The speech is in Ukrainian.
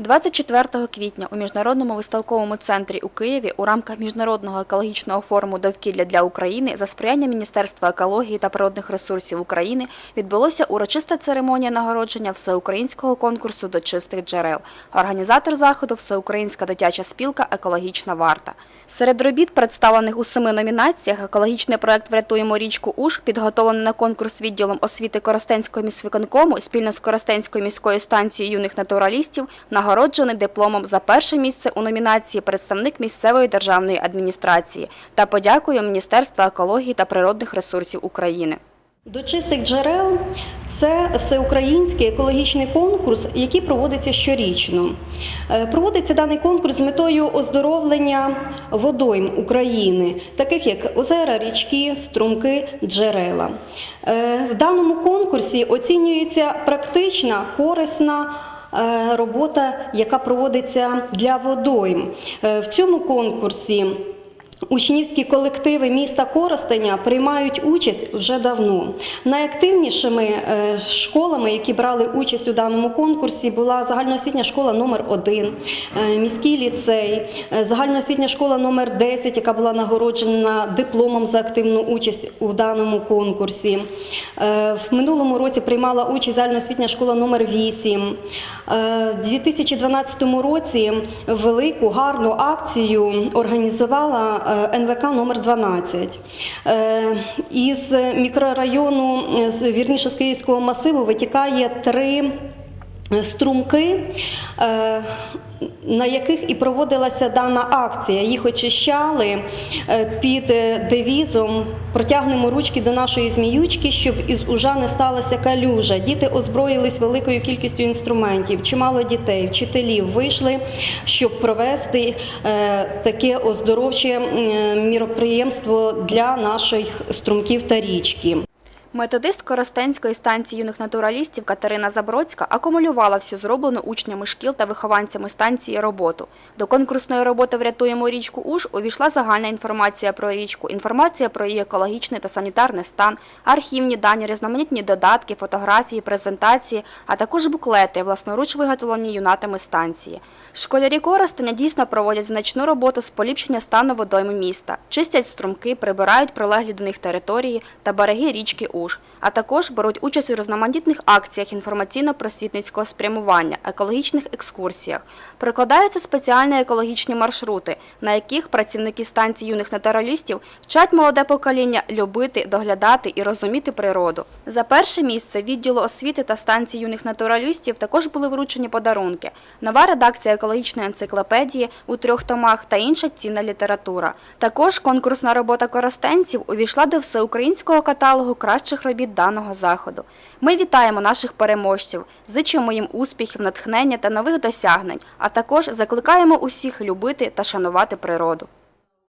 24 квітня у міжнародному виставковому центрі у Києві у рамках міжнародного екологічного форуму довкілля для України за сприяння Міністерства екології та природних ресурсів України відбулося урочиста церемонія нагородження всеукраїнського конкурсу до чистих джерел. Організатор заходу Всеукраїнська дитяча спілка Екологічна варта. Серед робіт, представлених у семи номінаціях, екологічний проект Врятуємо річку Уж, підготовлений на конкурс відділом освіти Коростенського міськвиконкому спільно з Коростенською міською станцією юних натуралістів, нагороджений дипломом за перше місце у номінації представник місцевої державної адміністрації та подякою Міністерства екології та природних ресурсів України. До чистих джерел це всеукраїнський екологічний конкурс, який проводиться щорічно. Е, Проводиться даний конкурс з метою оздоровлення водойм України, таких як озера, річки, струмки, джерела. Е, В даному конкурсі оцінюється практична, корисна. Е, Робота, яка проводиться для водойм. Е, В цьому конкурсі Учнівські колективи міста Коростеня приймають участь вже давно. Найактивнішими е, школами, які брали участь у даному конкурсі, була загальноосвітня школа номер 1 міський ліцей, е, загальноосвітня школа номер 10 яка була нагороджена дипломом за активну участь у даному конкурсі. Е, В минулому році приймала участь загальноосвітня школа номер 8 Е, У 2012 році велику гарну акцію організувала е, НВК номер 12 Е, Із мікрорайону, е, вірніше з Київського масиву, витікає три струмки. На яких і проводилася дана акція. Їх очищали е, під е, девізом Протягнемо ручки до нашої зміючки, щоб із ужа не сталася калюжа. Діти озброїлись великою кількістю інструментів. Чимало дітей, вчителів вийшли, щоб провести е, таке оздоровче міроприємство для наших струмків та річки. Методист Коростенської станції юних натуралістів Катерина Забродська акумулювала всю зроблену учнями шкіл та вихованцями станції роботу. До конкурсної роботи «Врятуємо річку Уж» увійшла загальна інформація про річку, інформація про її екологічний та санітарний стан, архівні дані, різноманітні додатки, фотографії, презентації, а також буклети, власноруч виготовлені юнатами станції. Школярі Коростеня дійсно проводять значну роботу з поліпшення стану водойми міста, чистять струмки, прибирають прилеглі до них території та береги річки Уж, а також беруть участь у різноманітних акціях інформаційно-просвітницького спрямування, екологічних екскурсіях. Прикладаються спеціальні екологічні маршрути, на яких працівники станції юних натуралістів вчать молоде покоління любити, доглядати і розуміти природу. За перше місце відділу освіти та станції юних натуралістів також були вручені подарунки. Нова редакція екологічної енциклопедії у трьох томах та інша цінна література. Також конкурсна робота коростенців увійшла до всеукраїнського каталогу кращих робіт даного заходу. Ми вітаємо наших переможців, зичимо їм успіхів, натхнення та нових досягнень, а також закликаємо усіх любити та шанувати природу.